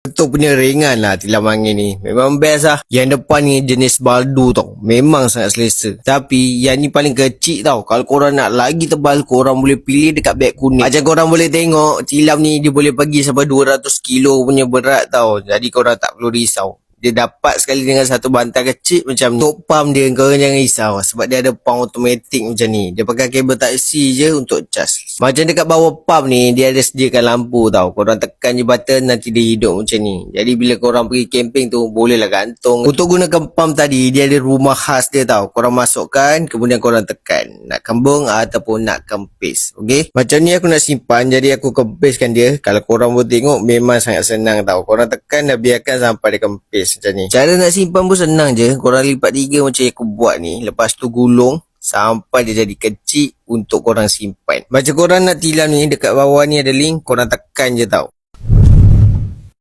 Betul punya ringan lah tilam angin ni. Memang best lah. Yang depan ni jenis baldu tau. Memang sangat selesa. Tapi yang ni paling kecil tau. Kalau korang nak lagi tebal, korang boleh pilih dekat beg kuning. Macam korang boleh tengok, tilam ni dia boleh pergi sampai 200 kilo punya berat tau. Jadi korang tak perlu risau. Dia dapat sekali dengan satu bantal kecil macam. Untuk pump dia, korang jangan risau. Sebab dia ada pump automatic macam ni. Dia pakai kabel Type-C je untuk charge. Macam dekat bawah pump ni, dia ada sediakan lampu tau. Korang tekan je button, nanti dia hidup macam ni. Jadi bila korang pergi camping tu, bolehlah gantung. Untuk gunakan pump tadi, dia ada rumah khas dia tau. Korang masukkan, kemudian korang tekan. Nak kembung ataupun nak kempis. Okay? Macam ni aku nak simpan, jadi aku kempiskan dia. Kalau korang boleh tengok, memang sangat senang tau. Korang tekan dan biarkan sampai dia kempis macam ni. Cara nak simpan pun senang je. Korang lipat tiga macam yang aku buat ni. Lepas tu gulung sampai dia jadi kecil untuk korang simpan. Macam korang nak tilam ni dekat bawah ni ada link, korang tekan je tau.